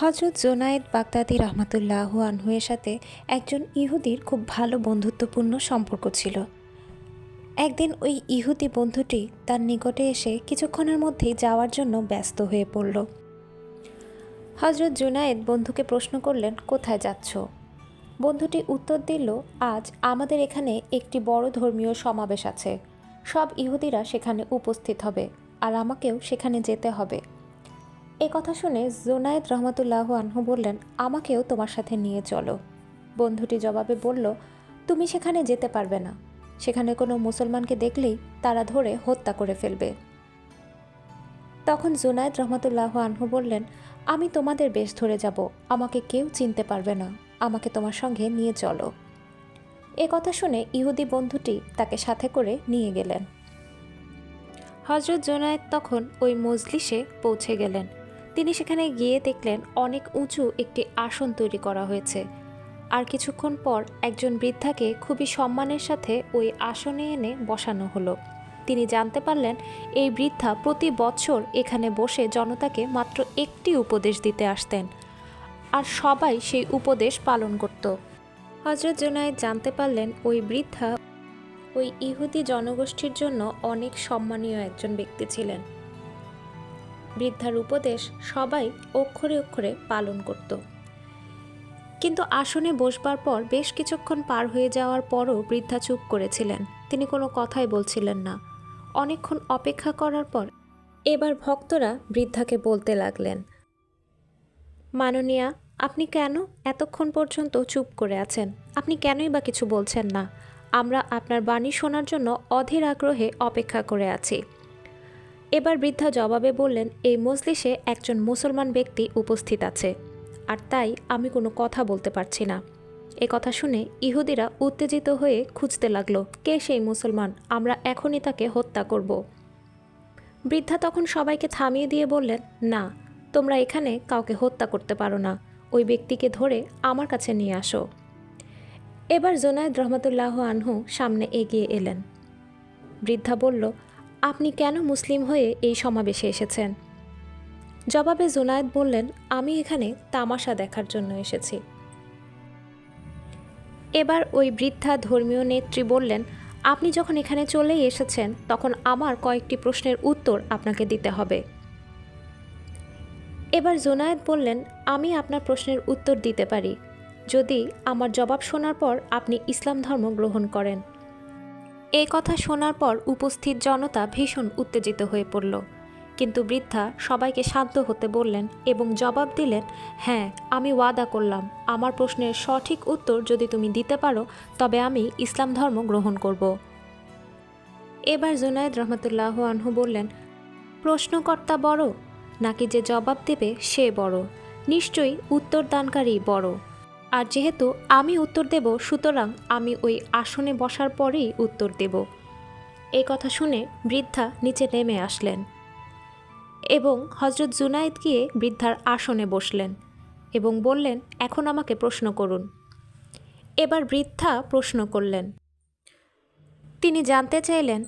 হজরত জোনায়েদ বাগদাদি রহমতুল্লাহ আনহুয়ের সাথে একজন ইহুদির খুব ভালো বন্ধুত্বপূর্ণ সম্পর্ক ছিল। একদিন ওই ইহুদি বন্ধুটি তার নিকটে এসে কিছুক্ষণের মধ্যেই যাওয়ার জন্য ব্যস্ত হয়ে পড়ল। হজরত জুনায়েদ বন্ধুকে প্রশ্ন করলেন, কোথায় যাচ্ছ? বন্ধুটি উত্তর দিল, আজ আমাদের এখানে একটি বড় ধর্মীয় সমাবেশ আছে। সব ইহুদিরা সেখানে উপস্থিত হবে আর আমাকেও সেখানে যেতে হবে। এ কথা শুনে জোনায়েদ রহমতুল্লাহ আনহু বললেন, আমাকেও তোমার সাথে নিয়ে চলো। বন্ধুটি জবাবে বলল, তুমি সেখানে যেতে পারবে না। সেখানে কোনো মুসলমানকে দেখলেই তারা ধরে হত্যা করে ফেলবে। তখন জুনায়েদ রহমতুল্লাহ আনহু বললেন, আমি তোমাদের বেশ ধরে যাব। আমাকে কেউ চিনতে পারবে না। আমাকে তোমার সঙ্গে নিয়ে চলো। এ কথা শুনে ইহুদি বন্ধুটি তাকে সাথে করে নিয়ে গেলেন। হজরত জোনায়েদ তখন ওই মজলিসে পৌঁছে গেলেন। তিনি সেখানে গিয়ে দেখলেন অনেক উঁচু একটি আসন তৈরি করা হয়েছে। আর কিছুক্ষণ পর একজন বৃদ্ধাকে খুবই সম্মানের সাথে ওই আসনে এনে বসানো হলো। তিনি জানতে পারলেন, এই বৃদ্ধা প্রতি বছর এখানে বসে জনতাকে মাত্র একটি উপদেশ দিতে আসতেন। আর সবাই সেই উপদেশ পালন করত। হজরত জোনায়েদ জানতে পারলেন, ওই বৃদ্ধা ওই ইহুদি জনগোষ্ঠীর জন্য অনেক সম্মানীয় একজন ব্যক্তি ছিলেন। বৃদ্ধার উপদেশ সবাই অক্ষরে অক্ষরে পালন করত। কিন্তু আসনে বসবার পর বেশ কিছুক্ষণ পার হয়ে যাওয়ার পরও বৃদ্ধা চুপ করেছিলেন। তিনি কোনো কথাই বলছিলেন না। অনেকক্ষণ অপেক্ষা করার পর এবার ভক্তরা বৃদ্ধাকে বলতে লাগলেন, মাননীয়া, আপনি কেন এতক্ষণ পর্যন্ত চুপ করে আছেন? আপনি কেনই বা কিছু বলছেন না? আমরা আপনার বাণী শোনার জন্য অধীর আগ্রহে অপেক্ষা করে আছি। এবার বৃদ্ধা জবাবে বললেন, এই মজলিসে একজন মুসলমান ব্যক্তি উপস্থিত আছে। আর তাই আমি কোনো কথা বলতে পারছি না। এ কথা শুনে ইহুদিরা উত্তেজিত হয়ে খুঁজতে লাগল, কে সেই মুসলমান? আমরা এখনই তাকে হত্যা করব। বৃদ্ধা তখন সবাইকে থামিয়ে দিয়ে বললেন, না, তোমরা এখানে কাউকে হত্যা করতে পারো না। ওই ব্যক্তিকে ধরে আমার কাছে নিয়ে আসো। এবার জোনায়েদ রহমতুল্লাহ আনহু সামনে এগিয়ে এলেন। বৃদ্ধা বলল আপনি কেন মুসলিম হয়ে এই সমাবেশে এসেছেন? জবাবে জোনায়েদ বললেন, আমি এখানে তামাশা দেখার জন্য এসেছি। এবার ওই বৃদ্ধা ধর্মীয় নেত্রী বললেন, আপনি যখন এখানে চলেই এসেছেন, তখন আমার কয়েকটি প্রশ্নের উত্তর আপনাকে দিতে হবে। এবার জোনায়েদ বললেন, আমি আপনার প্রশ্নের উত্তর দিতে পারি। যদি আমার জবাব শোনার পর আপনি ইসলাম ধর্ম গ্রহণ করেন। এই কথা শোনার পর উপস্থিত জনতা ভীষণ উত্তেজিত হয়ে পড়ল। কিন্তু বৃদ্ধা সবাইকে শান্ত হতে বললেন এবং জবাব দিলেন হ্যাঁ আমি ওয়াদা করলাম। আমার প্রশ্নের সঠিক উত্তর যদি তুমি দিতে পারো, তবে আমি ইসলাম ধর্ম গ্রহণ করব। এবার জুনায়েদ রহমতুল্লাহ আনহু বললেন, প্রশ্নকর্তা বড়, নাকি যে জবাব দেবে সে বড়? নিশ্চয়ই উত্তরদানকারী বড়। আর যেহেতু আমি উত্তর দেব, সুতরাং আমি ওই আসনে বসার পরেই উত্তর দেব। এই কথা শুনে বৃদ্ধা নিচে নেমে আসলেন এবং হজরত জুনাইদ গিয়ে বৃদ্ধার আসনে বসলেন এবং বললেন, এখন আমাকে প্রশ্ন করুন। এবার বৃদ্ধা প্রশ্ন করলেন, তিনি জানতে চাইলেন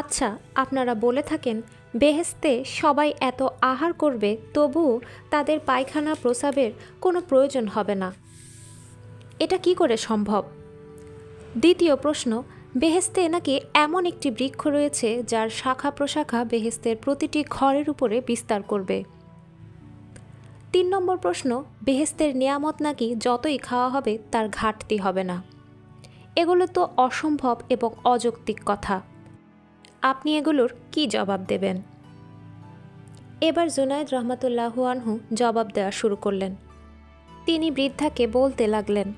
আচ্ছা আপনারা বলে থাকেন বেহেস্তে সবাই এত আহার করবে, তবুও তাদের পায়খানা প্রসাবের কোনো প্রয়োজন হবে না। এটা কি করে সম্ভব? দ্বিতীয় প্রশ্ন, বেহেস্তে নাকি এমন একটি বৃক্ষ রয়েছে যার শাখা প্রশাখা বেহেস্তের প্রতিটি ঘরের উপরে বিস্তার করবে? তিন নম্বর প্রশ্ন, বেহেস্তের নিয়ামত নাকি যতই খাওয়া হবে তার ঘাটতি হবে না। এগুলো তো অসম্ভব এবং অযৌক্তিক কথা। আপনি এগুলোর কি জবাব দেবেন? এবার জুনায়দ রহমতুল্লাহ আনহু জবাব দেওয়া শুরু করলেন। তিনি বৃদ্ধাকে বলতে লাগলেন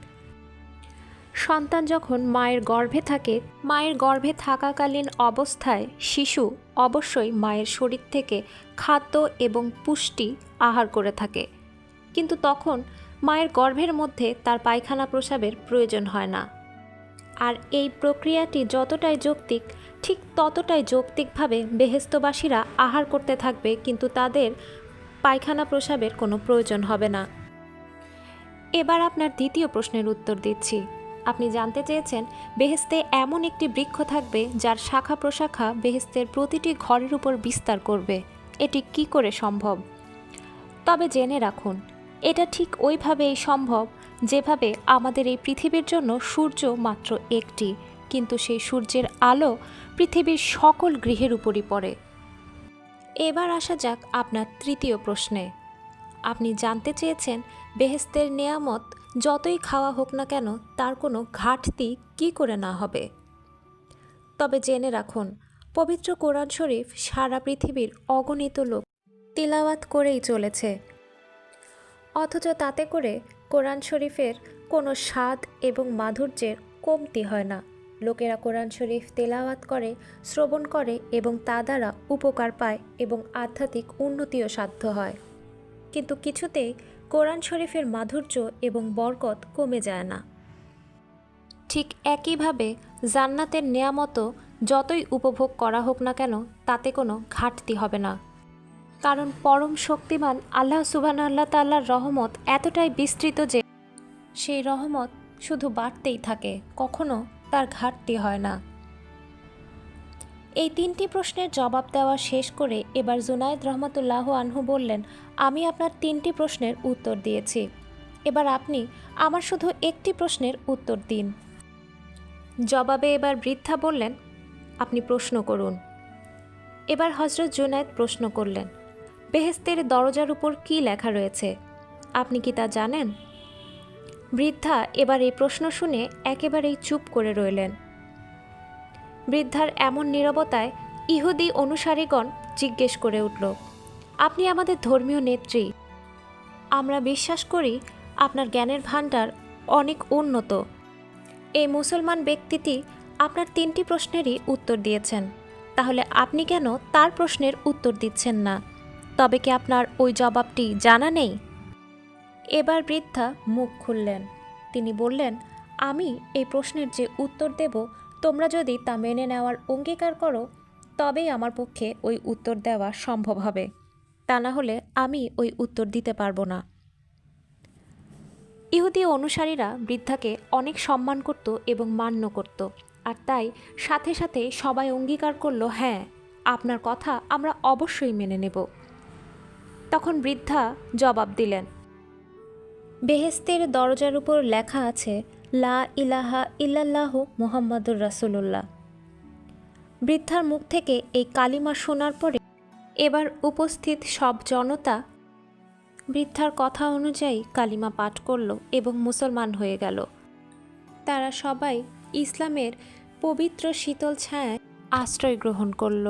সন্তান যখন মায়ের গর্ভে থাকে, মায়ের গর্ভে থাকাকালীন অবস্থায় শিশু অবশ্যই মায়ের শরীর থেকে খাদ্য এবং পুষ্টি আহার করে থাকে। কিন্তু তখন মায়ের গর্ভের মধ্যে তার পায়খানা প্রসাবের প্রয়োজন হয় না। আর এই প্রক্রিয়াটি যতটাই যৌক্তিক, ঠিক ততটাই যৌক্তিকভাবে বেহেস্তবাসীরা আহার করতে থাকবে, কিন্তু তাদের পায়খানা প্রসাবের কোনো প্রয়োজন হবে না। এবার আপনার দ্বিতীয় প্রশ্নের উত্তর দিচ্ছি। আপনি জানতে চেয়েছেন বেহেস্তে এমন একটি বৃক্ষ থাকবে যার শাখা প্রশাখা বেহেস্তের প্রতিটি ঘরের উপর বিস্তার করবে। এটি কি করে সম্ভব? তবে জেনে রাখুন, এটা ঠিক ওইভাবেই সম্ভব যেভাবে আমাদের এই পৃথিবীর জন্য সূর্য মাত্র একটি, কিন্তু সেই সূর্যের আলো পৃথিবীর সকল গৃহের উপরই পড়ে। এবার আসা যাক আপনার তৃতীয় প্রশ্নে। আপনি জানতে চেয়েছেন বেহেস্তের নেয়ামত যতই খাওয়া হোক না কেন, তার কোনো ঘাটতি কি করে না হবে? তবে জেনে রাখুন, পবিত্র কোরআন শরীফ সারা পৃথিবীর অগণিত লোক তিলাওয়াত করেই চলেছে। অথচ তাতে করে কোরআন শরীফের কোনো স্বাদ এবং মাধুর্যের কমতি হয় না। লোকেরা কোরআন শরীফ তেলাওয়াত করে, শ্রবণ করে এবং তা দ্বারা উপকার পায় এবং আধ্যাত্মিক উন্নতিও সাধ্য হয়। কিন্তু কিছুতেই কোরআন শরীফের মাধুর্য এবং বরকত কমে যায় না। ঠিক একইভাবে জান্নাতের নেয়ামতো যতই উপভোগ করা হোক না কেন, তাতে কোনো ঘাটতি হবে না। কারণ পরম শক্তিমান আল্লাহ সুবান আল্লাহ তাল্লার রহমত এতটাই বিস্তৃত যে সেই রহমত শুধু বাড়তেই থাকে, কখনো তার ঘাটতি হয় না। এই তিনটি প্রশ্নের জবাব দেওয়া শেষ করে এবার জুনায়েদ রহমতুল্লাহ আনহু বললেন, আমি আপনার তিনটি প্রশ্নের উত্তর দিয়েছি। এবার আপনি আমার শুধু একটি প্রশ্নের উত্তর দিন। জবাবে এবার বৃদ্ধা বললেন, আপনি প্রশ্ন করুন। এবার হজরত জুনায়েদ প্রশ্ন করলেন বেহেস্তের দরজার উপর কি লেখা রয়েছে? আপনি কি তা জানেন? বৃদ্ধা এবার এই প্রশ্ন শুনে একেবারেই চুপ করে রইলেন। বৃদ্ধার এমন নীরবতায় ইহুদি অনুসারীগণ জিজ্ঞেস করে উঠল, আপনি আমাদের ধর্মীয় নেত্রী। আমরা বিশ্বাস করি আপনার জ্ঞানের ভাণ্ডার অনেক উন্নত। এই মুসলমান ব্যক্তিটি আপনার তিনটি প্রশ্নেরই উত্তর দিয়েছেন। তাহলে আপনি কেন তার প্রশ্নের উত্তর দিচ্ছেন না? তবে কি আপনার ওই জবাবটি জানা নেই? এবার বৃদ্ধা মুখ খুললেন। তিনি বললেন, আমি এই প্রশ্নের যে উত্তর দেব তোমরা যদি তা মেনে নেওয়ার অঙ্গীকার করো, তবেই আমার পক্ষে ওই উত্তর দেওয়া সম্ভব হবে। তা না হলে আমি ওই উত্তর দিতে পারব না। ইহুদি অনুসারীরা বৃদ্ধাকে অনেক সম্মান করত এবং মান্য করত, আর তাই সাথে সাথে সবাই অঙ্গীকার করল হ্যাঁ আপনার কথা আমরা অবশ্যই মেনে নেব। তখন বৃদ্ধা জবাব দিলেন, বেহেস্তের দরজার উপর লেখা আছে লা ইলাহা ইল্লাল্লাহ মোহাম্মদুর রাসুলুল্লাহ। বৃদ্ধার মুখ থেকে এই কালিমা শোনার পরে এবার উপস্থিত সব জনতা বৃদ্ধার কথা অনুযায়ী কালিমা পাঠ করল এবং মুসলমান হয়ে গেল। তারা সবাই ইসলামের পবিত্র শীতল ছায়ায় আশ্রয় গ্রহণ করল।